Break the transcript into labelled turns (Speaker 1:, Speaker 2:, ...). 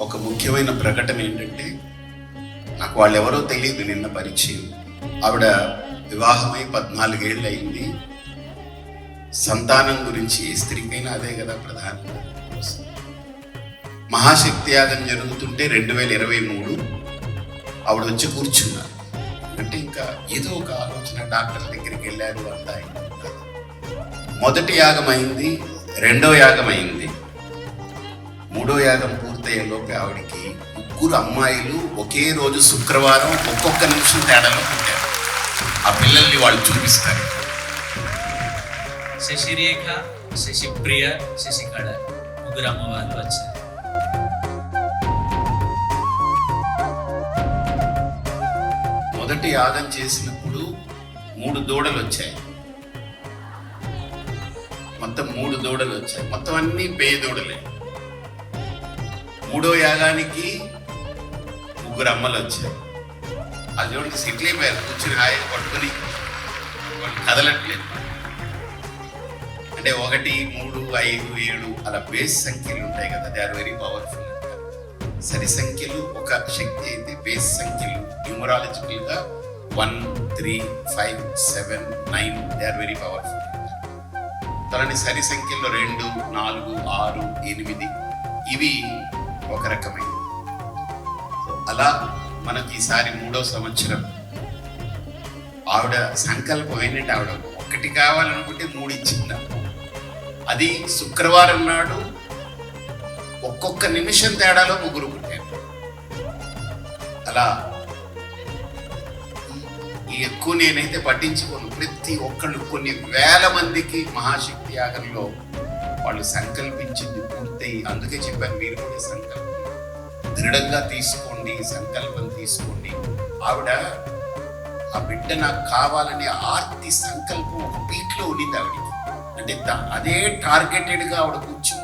Speaker 1: ఒక ముఖ్యమైన ప్రకటన ఏంటంటే నాకు వాళ్ళు ఎవరో తెలియదు నిన్న పరిచయం. ఆవిడ వివాహమై పద్నాలుగేళ్ళు అయింది. సంతానం గురించి ఏ స్త్రీకైనా అదే కదా ప్రధాన మహాశక్తి యాగం జరుగుతుంటే రెండు వేల ఇరవై మూడు ఆవిడ వచ్చి కూర్చున్నారు. అంటే ఇంకా ఏదో ఒక ఆలోచన డాక్టర్ దగ్గరికి వెళ్ళారు అంతా మొదటి యాగం అయింది రెండో యాగం అయింది. మూడో యాగం పూర్తయ్యేలోపు ఆవిడకి ముగ్గురు అమ్మాయిలు ఒకే రోజు శుక్రవారం ఒక్కొక్క నిమిషం తేడాలో పుట్టారు. ఆ పిల్లల్ని వాళ్ళు చూపిస్తారు.
Speaker 2: శశిరేఖ శశిప్రియ శశికళ ముగ్గురు అమ్మవార్లు వచ్చారు.
Speaker 1: మొదటి యాగం చేసినప్పుడు మూడు దూడలు వచ్చాయి. మొత్తం మూడు దూడలు వచ్చాయి. మొత్తం అన్ని పేయ దూడలే మూడో యాగానికి ముగ్గురు అమ్మలు వచ్చాయి అది చూడండి సిట్లీ పేరు కూర్చుని హాయి పట్టుకుని వాళ్ళు కదలట్లేదు. అంటే ఒకటి మూడు ఐదు ఏడు అలా బేస్ సంఖ్యలు ఉంటాయి కదా దే ఆర్ వెరీ పవర్ఫుల్ సరి సంఖ్యలు ఒక శక్తి అయితే బేస్ సంఖ్యలు న్యూమరాలజికల్గా one three five seven nine they are very powerful తనని సరి సంఖ్యల్లో రెండు నాలుగు ఆరు ఎనిమిది ఇవి ఒక రకమైన. అలా మనకి ఈసారి మూడో సంవత్సరం. ఆవిడ సంకల్పం ఏంటంటే ఆవిడ ఒకటి కావాలనుకుంటే మూడు ఇచ్చింది అది శుక్రవారం నాడు ఒక్కొక్క నిమిషం తేడాలో ముగ్గురు పుట్టారు. అలా ఈ ఎక్కువ నేనైతే పట్టించుకోను. ప్రతి ఒక్కళ్ళు కొన్ని వేల మందికి మహాశక్తి యాగంలో వాళ్ళు సంకల్పించింది పూర్తయి అందుకే చెప్పాను మీరు కూడా సంకల్పం. దృఢంగా తీసుకోండి సంకల్పం తీసుకోండి. ఆవిడ ఆ బిడ్డ నాకు కావాలనే ఆర్తి సంకల్పం ఒక పీక్లో ఉండింది ఆవిడకి. అంటే అదే టార్గెటెడ్గా ఆవిడ కూర్చో